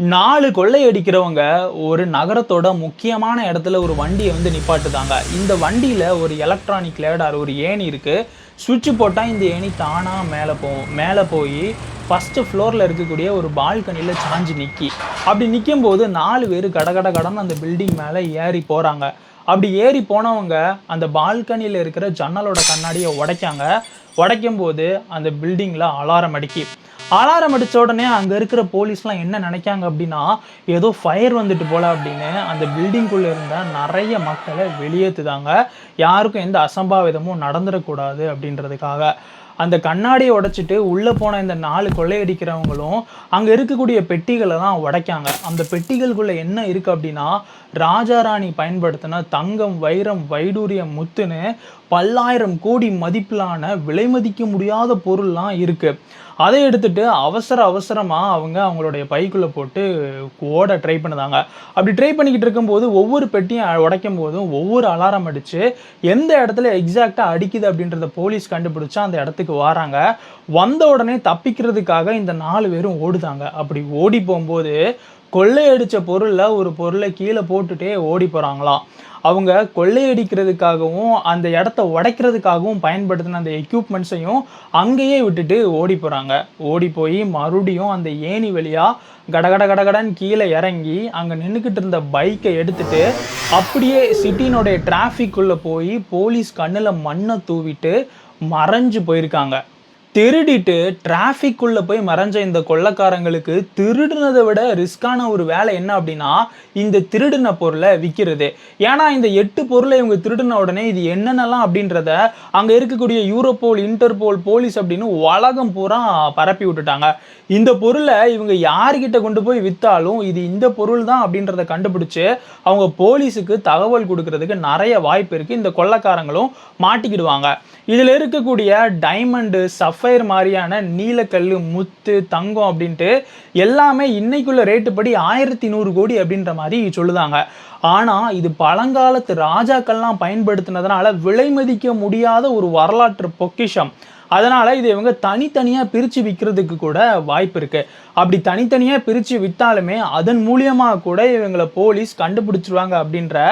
நாலு கொள்ளையடிக்கிறவங்க ஒரு நகரத்தோட முக்கியமான இடத்துல ஒரு வண்டியை வந்து நிப்பாட்டுதாங்க. இந்த வண்டியில் ஒரு எலக்ட்ரானிக் லேடார் ஒரு ஏணி இருக்குது சுவிட்ச் போட்டால் இந்த ஏணி தானாக மேலே போகும் மேலே போய் ஃபஸ்ட்டு ஃப்ளோரில் இருக்கக்கூடிய ஒரு பால்கனியில் சாஞ்சு நிற்கி அப்படி நிற்கும் போது நாலு பேர் கடகட கடன்னு அந்த பில்டிங் மேலே ஏறி போகிறாங்க அப்படி ஏறி போனவங்க அந்த பால்கனியில் இருக்கிற ஜன்னலோட கண்ணாடியை உடைக்காங்க. உடைக்கும் போது அந்த பில்டிங்கில் அலாரம் அடிக்கி. அலாரம் அடித்த உடனே அங்கே இருக்கிற போலீஸ்லாம் என்ன நினைக்காங்க அப்படின்னா ஏதோ ஃபயர் வந்துட்டு போல அப்படின்னு அந்த பில்டிங்குள்ளே இருந்த நிறைய மக்களை வெளியேற்றுதாங்க யாருக்கும் எந்த அசம்பாவிதமும் நடந்துடக்கூடாது அப்படின்றதுக்காக. அந்த கண்ணாடியை உடைச்சிட்டு உள்ளே போன இந்த நாலு கொள்ளையடிக்கிறவங்களும் அங்கே இருக்கக்கூடிய பெட்டிகளை தான் உடைக்காங்க. அந்த பெட்டிகளுக்குள்ளே என்ன இருக்குது அப்படின்னா ராஜாராணி பயன்படுத்தின தங்கம் வைரம் வைடூரியம் முத்துன்னு பல்லாயிரம் கோடி மதிப்பிலான விலை மதிக்க முடியாத பொருள்லாம் இருக்குது அதை எடுத்துகிட்டு அவசர அவசரமாக அவங்க அவங்களுடைய பைக்குள்ளே போட்டு ஓட ட்ரை பண்ணுதாங்க. அப்படி ட்ரை பண்ணிக்கிட்டு இருக்கும்போது ஒவ்வொரு பெட்டியும் உடைக்கும் போதும் ஒவ்வொரு அலாரம் அடித்து எந்த இடத்துல எக்ஸாக்டாக அடிக்குது அப்படின்றத போலீஸ் கண்டுபிடிச்சா அந்த இடத்துக்கு வராங்க. வந்த உடனே தப்பிக்கிறதுக்காக இந்த நாலு பேரும் ஓடுதாங்க. அப்படி ஓடி போகும்போது கொள்ளையடித்த பொருளில் ஒரு பொருளை கீழே போட்டுகிட்டே ஓடி போகிறாங்களாம் அவங்க கொள்ளையடிக்கிறதுக்காகவும் அந்த இடத்த உடைக்கிறதுக்காகவும் பயன்படுத்தின அந்த எக்யூப்மெண்ட்ஸையும் அங்கேயே விட்டுட்டு ஓடி போகிறாங்க ஓடி போய் மறுபடியும் அந்த ஏணி வழியாக கடகட கடகடன்னு கீழே இறங்கி அங்கே நின்றுக்கிட்டு இருந்த பைக்கை எடுத்துட்டு அப்படியே சிட்டினுடைய டிராஃபிக்குள்ளே போய் போலீஸ் கண்ணில் மண்ணை தூவிட்டு மறைஞ்சு போயிருக்காங்க. திருடிட்டு டிராஃபிக்குள்ளே போய் மறைஞ்ச இந்த கொள்ளக்காரங்களுக்கு திருடுனதை விட ரிஸ்கான ஒரு வேலை என்ன அப்படின்னா இந்த திருடின பொருளை விற்கிறது ஏன்னா இந்த எட்டு பொருளை இவங்க திருடின உடனே இது என்னென்னலாம் அப்படின்றத அங்கே இருக்கக்கூடிய யூரோபோல் இன்டர்போல் போலீஸ் அப்படின்னு உலகம் பூரா பரப்பி விட்டுட்டாங்க. இந்த பொருளை இவங்க யார்கிட்ட கொண்டு போய் விற்றாலும் இது இந்த பொருள் தான் அப்படின்றத கண்டுபிடிச்சு அவங்க போலீஸுக்கு தகவல் கொடுக்கறதுக்கு நிறைய வாய்ப்பு இருக்குது இந்த கொள்ளக்காரங்களும் மாட்டிக்கிடுவாங்க. இதில் இருக்கக்கூடிய டைமண்டு சஃபைர் மாதிரியான நீலக்கல் முத்து தங்கம் அப்படின்ட்டு எல்லாமே இன்னைக்குள்ள ரேட்டு படி ஆயிரத்தி நூறு கோடி அப்படின்ற மாதிரி சொல்லுதாங்க. ஆனால் இது பழங்காலத்து ராஜாக்கள்லாம் பயன்படுத்தினதுனால விலை மதிக்க முடியாத ஒரு வரலாற்று பொக்கிஷம். அதனால் இது இவங்க தனித்தனியாக பிரித்து விற்கிறதுக்கு கூட வாய்ப்பு இருக்குது அப்படி தனித்தனியாக பிரித்து விற்றாலுமே அதன் மூலியமாக கூட இவங்களை போலீஸ் கண்டுபிடிச்சிருவாங்க அப்படின்ற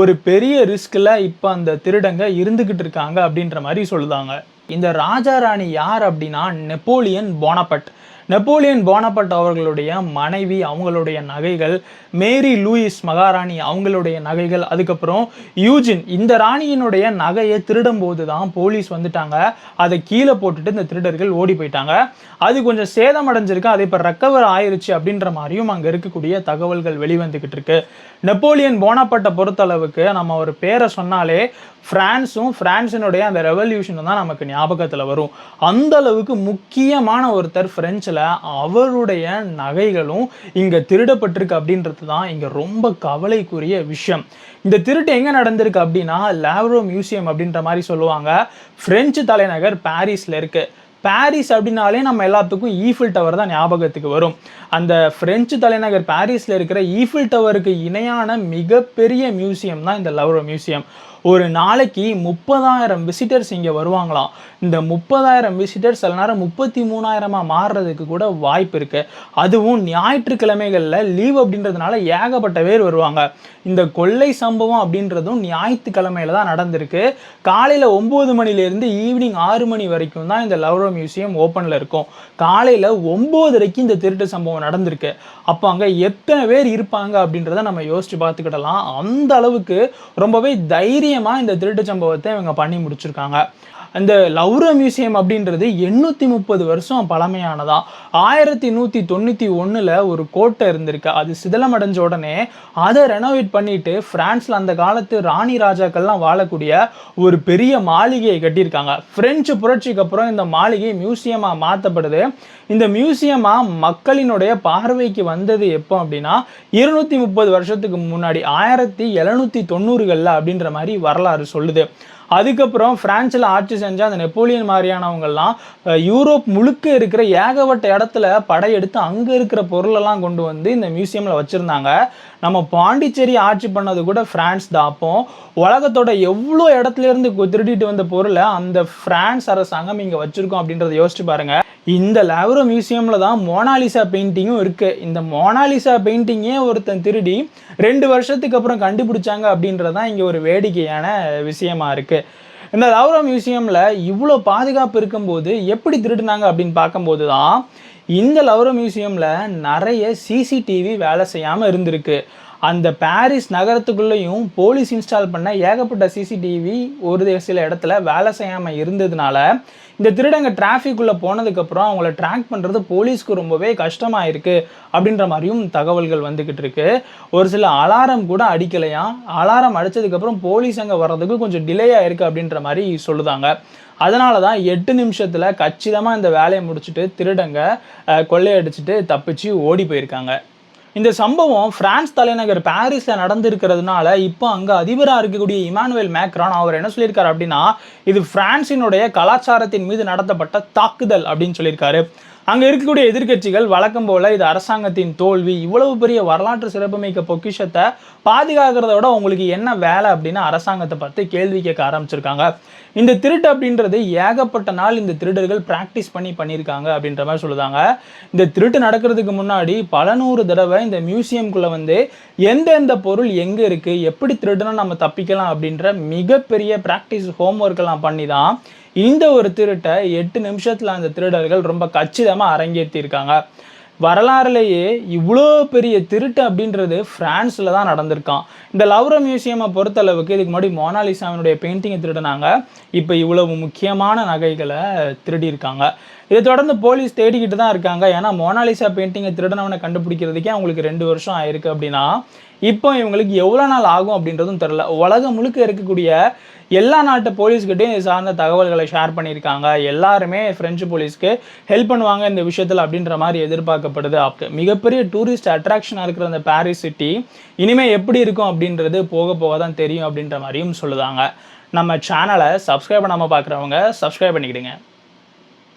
ஒரு பெரிய ரிஸ்கில் இப்போ அந்த திருடங்க இருந்துக்கிட்டு இருக்காங்க அப்படின்ற மாதிரி சொல்லுதாங்க. இந்த ராஜா ராணி யார் அப்படின்னா நெப்போலியன் போனபட் நெப்போலியன் போனபட் அவர்களுடைய மனைவி அவங்களுடைய நகைகள் மேரி லூயிஸ் மகாராணி அவங்களுடைய நகைகள் அதுக்கப்புறம் யூஜின் இந்த ராணியினுடைய நகையை திருடும் போது தான் போலீஸ் வந்துட்டாங்க. அதை கீழே போட்டுட்டு இந்த திருடர்கள் ஓடி போயிட்டாங்க. அது கொஞ்சம் சேதம் அடைஞ்சிருக்கு அது இப்போ ரெக்கவர் ஆயிருச்சு அப்படின்ற மாதிரியும் அங்கே இருக்கக்கூடிய தகவல்கள் வெளிவந்துக்கிட்டு இருக்கு. நெப்போலியன் போனப்பட்டை பொறுத்தளவுக்கு நம்ம ஒரு பேரை சொன்னாலே ஃப்ரான்ஸும் ஃப்ரான்ஸினுடைய அந்த ரெவல்யூஷனும் தான் நமக்கு ஞாபகத்தில் வரும். அந்த அளவுக்கு முக்கியமான ஒருத்தர் ஃப்ரெஞ்சில் அவருடைய நகைகளும் இங்கே திருடப்பட்டிருக்கு அப்படின்றது தான் இங்கே ரொம்ப கவலைக்குரிய விஷயம். இந்த திருட்டு எங்கே நடந்திருக்கு அப்படின்னா லேவ்ரோ மியூசியம் அப்படின்ற மாதிரி சொல்லுவாங்க. ஃப்ரெஞ்சு தலைநகர் பாரிஸில் இருக்குது பாரிஸ் அப்படின்னாலே நம்ம எல்லாத்துக்கும் ஈஃபில் டவர் தான் ஞாபகத்துக்கு வரும். அந்த ஃப்ரெஞ்சு தலைநகர் பாரிஸில் இருக்கிற ஈஃபில் டவருக்கு இணையான மிகப்பெரிய மியூசியம் தான் இந்த லவ்ரோ மியூசியம். ஒரு நாளைக்கு முப்பதாயிரம் விசிட்டர்ஸ் இங்கே வருவாங்களாம். இந்த முப்பதாயிரம் விசிட்டர்ஸ் சில நேரம் முப்பத்தி மூணாயிரமாக மாறுறதுக்கு கூட வாய்ப்பு இருக்குது அதுவும் ஞாயிற்றுக்கிழமைகளில் லீவ் அப்படின்றதுனால ஏகப்பட்ட பேர் வருவாங்க. இந்த கொள்ளை சம்பவம் அப்படின்றதும் ஞாயிற்றுக்கிழமையில் தான் நடந்திருக்கு. காலையில் ஒம்பது மணிலேருந்து ஈவினிங் ஆறு மணி வரைக்கும் தான் இந்த லவ்ரோ மியூசியம் ஓப்பனில் இருக்கும். காலையில் ஒம்போதரைக்கு இந்த திருட்டு சம்பவம் நடந்திருக்கு. அப்போ அங்கே எத்தனை பேர் இருப்பாங்க அப்படின்றத நம்ம யோசிச்சு பார்த்துக்கிடலாம். அந்த அளவுக்கு ரொம்பவே தைரியமாக இந்த திருட்டு சம்பவத்தை இவங்க பண்ணி முடிச்சிருக்காங்க. அந்த லௌர மியூசியம் அப்படின்றது எண்ணூற்றி முப்பது வருஷம் பழமையானதா? ஆயிரத்தி நூற்றி தொண்ணூற்றி ஒன்றில் ஒரு கோட்டை இருந்திருக்கு. அது சிதிலமடைஞ்ச உடனே அதை ரெனோவேட் பண்ணிட்டு ஃப்ரான்ஸில் அந்த காலத்து ராணி ராஜாக்கள்லாம் வாழக்கூடிய ஒரு பெரிய மாளிகையை கட்டியிருக்காங்க. பிரெஞ்சு புரட்சிக்கு அப்புறம் இந்த மாளிகை மியூசியமாக மாற்றப்படுது இந்த மியூசியமாக மக்களினுடைய பார்வைக்கு வந்தது எப்போ அப்படின்னா இருநூத்தி முப்பது வருஷத்துக்கு முன்னாடி ஆயிரத்தி எழுநூற்றி தொண்ணூறுகளில் அப்படின்ற மாதிரி வரலாறு சொல்லுது. அதுக்கப்புறம் பிரான்சில் ஆட்சி செஞ்ச அந்த நெப்போலியன் மாதிரியானவங்கள்லாம் யூரோப் முழுக்க இருக்கிற ஏகப்பட்ட இடத்துல படையெடுத்து அங்கே இருக்கிற பொருளெல்லாம் கொண்டு வந்து இந்த மியூசியமில் வச்சுருந்தாங்க. நம்ம பாண்டிச்சேரி ஆட்சி பண்ணது கூட பிரான்ஸ் தான். உலகத்தோட எவ்வளோ இடத்துல இருந்து திருடிட்டு வந்த பொருளை அந்த பிரான்ஸ் அரசாங்கம் இங்கே வச்சுருக்கோம் அப்படின்றத யோசிச்சு பாருங்கள் இந்த லாவ்ரோ மியூசியமில் தான் மோனாலிசா பெயிண்டிங்கும் இருக்குது இந்த மோனாலிசா பெயிண்டிங்கே ஒருத்தன் திருடி ரெண்டு வருஷத்துக்கு அப்புறம் கண்டுபிடிச்சாங்க அப்படின்றது தான் இங்கே ஒரு வேடிக்கையான விஷயமா இருக்குது இந்த லவ்ரோ மியூசியமில் இவ்வளோ பாதுகாப்பு இருக்கும்போது எப்படி திருடினாங்க அப்படின்னு பார்க்கும்போது தான் இந்த லவ்ரோ மியூசியமில் நிறைய சிசிடிவி வேலை செய்யாமல் இருந்திருக்கு. அந்த பாரிஸ் நகரத்துக்குள்ளேயும் போலீஸ் இன்ஸ்டால் பண்ண ஏகப்பட்ட சிசிடிவி ஒரு சில இடத்துல வேலை செய்யாமல் இருந்ததுனால இந்த திருடங்க டிராஃபிக்குள்ளே போனதுக்கப்புறம் அவங்கள ட்ராக் பண்ணுறது போலீஸ்க்கு ரொம்பவே கஷ்டமாக இருக்குது அப்படின்ற மாதிரியும் தகவல்கள் வந்துக்கிட்டு இருக்கு. ஒரு சில அலாரம் கூட அடிக்கலையாம் அலாரம் அடிச்சதுக்கப்புறம் போலீஸ் அங்கே வர்றதுக்கு கொஞ்சம் டிலே ஆயிருக்கு அப்படின்ற மாதிரி சொல்லுதாங்க. அதனால தான் எட்டு நிமிஷத்தில் கச்சிதமாக இந்த வேலையை முடிச்சுட்டு திருடங்க கொள்ளையடிச்சிட்டு தப்பிச்சு ஓடி போயிருக்காங்க. இந்த சம்பவம் பிரான்ஸ் தலைநகர் பாரிஸில் நடந்திருக்கிறதுனால இப்போ அங்கே அதிபராக இருக்கக்கூடிய இமானுவேல் மேக்ரான் அவர் என்ன சொல்லியிருக்காரு அப்படின்னா இது பிரான்சினுடைய கலாச்சாரத்தின் மீது நடத்தப்பட்ட தாக்குதல் அப்படின்னு சொல்லியிருக்காரு. அங்கே இருக்கக்கூடிய எதிர்க்கட்சிகள் வழக்கம் போல இது அரசாங்கத்தின் தோல்வி இவ்வளவு பெரிய வரலாற்று சிறப்புமிக்க பொக்கிஷத்தை பாதுகாக்கிறத விட உங்களுக்கு என்ன வேலை அப்படின்னு அரசாங்கத்தை பார்த்து கேள்வி கேட்க ஆரம்பிச்சிருக்காங்க. இந்த திருட்டு அப்படின்றது ஏகப்பட்ட நாள் இந்த திருடர்கள் ப்ராக்டிஸ் பண்ணி பண்ணியிருக்காங்க அப்படின்ற மாதிரி சொல்லுதாங்க. இந்த திருட்டு நடக்கிறதுக்கு முன்னாடி பல நூறு தடவை இந்த மியூசியம்குள்ளே வந்து எந்தெந்த பொருள் எங்கே இருக்குது எப்படி திருடுனா நம்ம தப்பிக்கலாம் அப்படின்ற மிகப்பெரிய ப்ராக்டிஸ் ஹோம்ஒர்க்கெல்லாம் பண்ணி தான் இந்த ஒரு திருட்டை எட்டு நிமிஷத்தில் அந்த திருடர்கள் ரொம்ப கச்சிதமாக அரங்கேற்றியிருக்காங்க வரலாறுலேயே இவ்வளோ பெரிய திருட்டு அப்படின்றது ஃப்ரான்ஸில் தான் நடந்திருக்கான் இந்த லவ்ரோ மியூசியமை பொறுத்தளவுக்கு இதுக்கு முன்னாடி மோனாலிசாவினுடைய பெயிண்டிங்கை திருடினாங்க. இப்போ இவ்வளவு முக்கியமான நகைகளை திருடியிருக்காங்க. இதை தொடர்ந்து போலீஸ் தேடிக்கிட்டு தான் இருக்காங்க. ஏன்னா மோனாலிசா பெயிண்டிங்கை திருடனவனை கண்டுபிடிக்கிறதுக்கே அவங்களுக்கு ரெண்டு வருஷம் ஆயிருக்கு அப்படின்னா இப்போ இவங்களுக்கு எவ்வளோ நாள் ஆகும் அப்படின்றதும் தெரில உலகம் முழுக்க இருக்கக்கூடிய எல்லா நாட்டு போலீஸ்கிட்டையும் இது சார்ந்த தகவல்களை ஷேர் பண்ணியிருக்காங்க. எல்லாருமே ஃப்ரெஞ்சு போலீஸ்க்கு ஹெல்ப் பண்ணுவாங்க இந்த விஷயத்தில் அப்படின்ற மாதிரி எதிர்பார்க்கப்படுது. அப்ப மிகப்பெரிய டூரிஸ்ட் அட்ராக்ஷனாக இருக்கிற அந்த பாரிஸ் சிட்டி இனிமேல் எப்படி இருக்கும் அப்படின்றது போக போக தான் தெரியும் அப்படின்ற மாதிரியும் சொல்லுதாங்க. நம்ம சேனலை சப்ஸ்கிரைப் பண்ணாமல் பார்க்குறவங்க சப்ஸ்கிரைப் பண்ணிக்கிடுங்க.